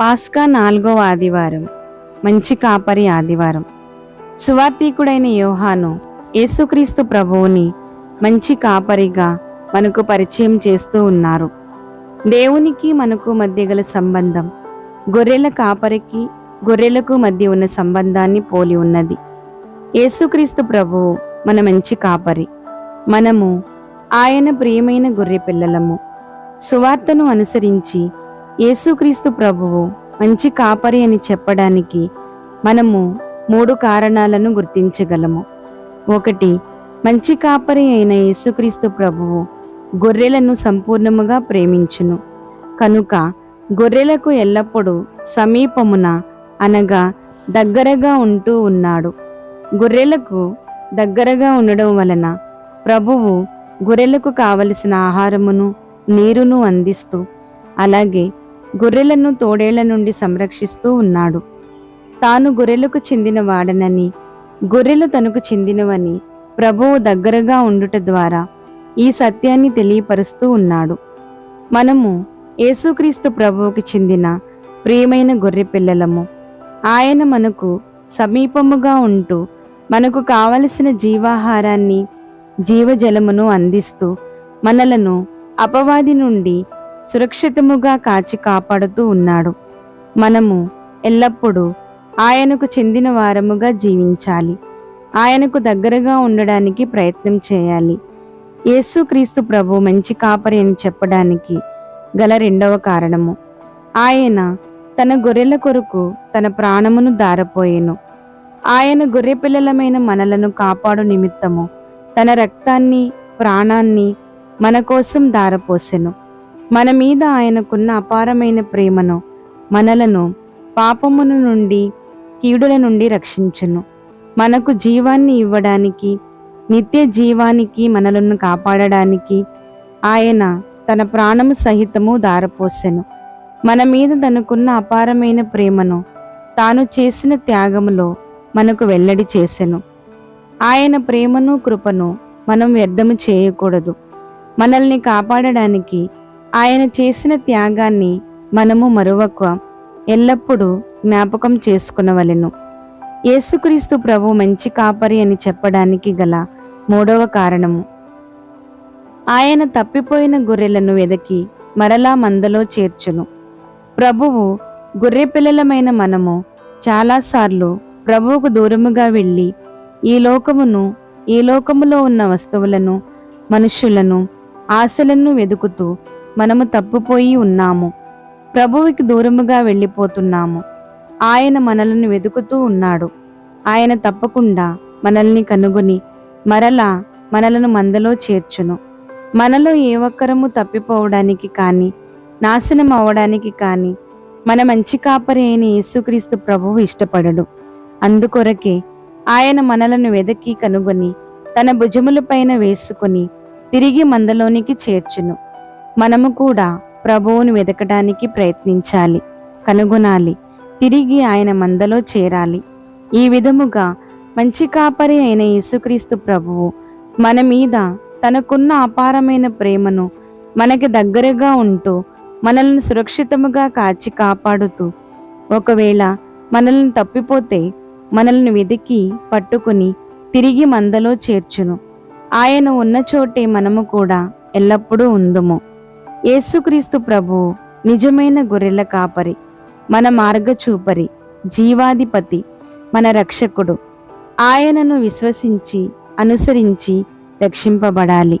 పాస్కా నాలుగవ ఆదివారం. మంచి కాపరి ఆదివారం. సువార్తీకుడైన యోహాను యేసుక్రీస్తు ప్రభువుని మంచి కాపరిగా మనకు పరిచయం చేస్తూ ఉన్నారు. దేవునికి మనకు మధ్య గల సంబంధం గొర్రెల కాపరికి గొర్రెలకు మధ్య ఉన్న సంబంధాన్ని పోలి ఉన్నది. యేసుక్రీస్తు ప్రభువు మన మంచి కాపరి. మనము ఆయన ప్రియమైన గొర్రె పిల్లలము. సువార్తను అనుసరించి యేసుక్రీస్తు ప్రభువు మంచి కాపరి అని చెప్పడానికి మనము మూడు కారణాలను గుర్తించగలము. ఒకటి మంచి కాపరి అయిన యేసుక్రీస్తు ప్రభువు గొర్రెలను సంపూర్ణముగా ప్రేమించును. కనుక గొర్రెలకు ఎల్లప్పుడూ సమీపమున అనగా దగ్గరగా ఉంటూ ఉన్నాడు. గొర్రెలకు దగ్గరగా ఉండడం వలన ప్రభువు గొర్రెలకు కావలసిన ఆహారమును నీరును అందిస్తూ అలాగే గొర్రెలను తోడేళ్ళ నుండి సంరక్షిస్తూ ఉన్నాడు. తాను గొర్రెలకు చెందిన వాడనని గొర్రెలు తనకు చెందినవని ప్రభువు దగ్గరగా ఉండుట ద్వారా ఈ సత్యాన్ని తెలియపరుస్తూ ఉన్నాడు. మనము యేసుక్రీస్తు ప్రభువుకి చెందిన ప్రియమైన గొర్రె పిల్లలము. ఆయన మనకు సమీపముగా ఉంటూ మనకు కావలసిన జీవాహారాన్ని జీవజలమును అందిస్తూ మనలను అపవాది నుండి సురక్షితముగా కాచి కాపాడుతూ ఉన్నాడు. మనము ఎల్లప్పుడూ ఆయనకు చెందిన వారముగా జీవించాలి. ఆయనకు దగ్గరగా ఉండడానికి ప్రయత్నం చేయాలి. యేసుక్రీస్తు ప్రభు మంచి కాపరి అని చెప్పడానికి గల రెండవ కారణము. ఆయన తన గొర్రెల కొరకు తన ప్రాణమును దారపోయేను. ఆయన గొర్రె పిల్లలమైన మనలను కాపాడు నిమిత్తము తన రక్తాన్ని ప్రాణాన్ని మన కోసం దారపోసెను. మన మీద ఆయనకున్న అపారమైన ప్రేమను మనలను పాపమును నుండి కీడుల నుండి రక్షించును. మనకు జీవాన్ని ఇవ్వడానికి నిత్య జీవానికి మనలను కాపాడడానికి ఆయన తన ప్రాణము సహితము దారపోసెను మన మీద తనకున్న అపారమైన ప్రేమను తాను చేసిన త్యాగములో మనకు వెల్లడి చేసెను. ఆయన ప్రేమను కృపను మనం వ్యర్థము చేయకూడదు. మనల్ని కాపాడడానికి ఆయన చేసిన త్యాగాన్ని మనము మరువక ఎల్లప్పుడూ జ్ఞాపకం చేసుకునవలెను. యేసుక్రీస్తు ప్రభు మంచి కాపరి అని చెప్పడానికి గల మూడవ కారణము. ఆయన తప్పిపోయిన గొర్రెలను వెదకి మరలా మందలో చేర్చును. ప్రభువు గొర్రె పిల్లలమైన మనము చాలాసార్లు ప్రభువుకు దూరముగా వెళ్ళి ఈ లోకమును ఈ లోకములో ఉన్న వస్తువులను మనుషులను ఆశలను వెదుకుతూ మనము తప్పుపోయి ఉన్నాము. ప్రభువుకి దూరముగా వెళ్ళిపోతున్నాము. ఆయన మనలను వెతుకుతూ ఉన్నాడు. ఆయన తప్పకుండా మనల్ని కనుగొని మరలా మనలను మందలో చేర్చును. మనలో ఏ ఒక్కరము తప్పిపోవడానికి కానీ నాశనం అవ్వడానికి కానీ మన మంచి కాపరి అయిన యేసుక్రీస్తు ప్రభువు ఇష్టపడడు. అందుకొరకే ఆయన మనలను వెదకి కనుగొని తన భుజములపైన వేసుకుని తిరిగి మందలోనికి చేర్చును. మనము కూడా ప్రభువును వెతకడానికి ప్రయత్నించాలి కనుగొనాలి తిరిగి ఆయన మందలో చేరాలి. ఈ విధముగా మంచి కాపరి అయిన యేసుక్రీస్తు ప్రభువు మన మీద తనకున్న అపారమైన ప్రేమను మనకి దగ్గరగా ఉంటూ మనల్ని సురక్షితముగా కాచి కాపాడుతూ ఒకవేళ మనల్ని తప్పిపోతే మనల్ని వెతికి పట్టుకుని తిరిగి మందలో చేర్చును. ఆయన ఉన్న చోటే మనము కూడా ఎల్లప్పుడూ ఉందుము. యేసుక్రీస్తు ప్రభు నిజమైన గొర్రెల కాపరి మన మార్గచూపరి జీవాధిపతి మన రక్షకుడు. ఆయనను విశ్వసించి అనుసరించి రక్షింపబడాలి.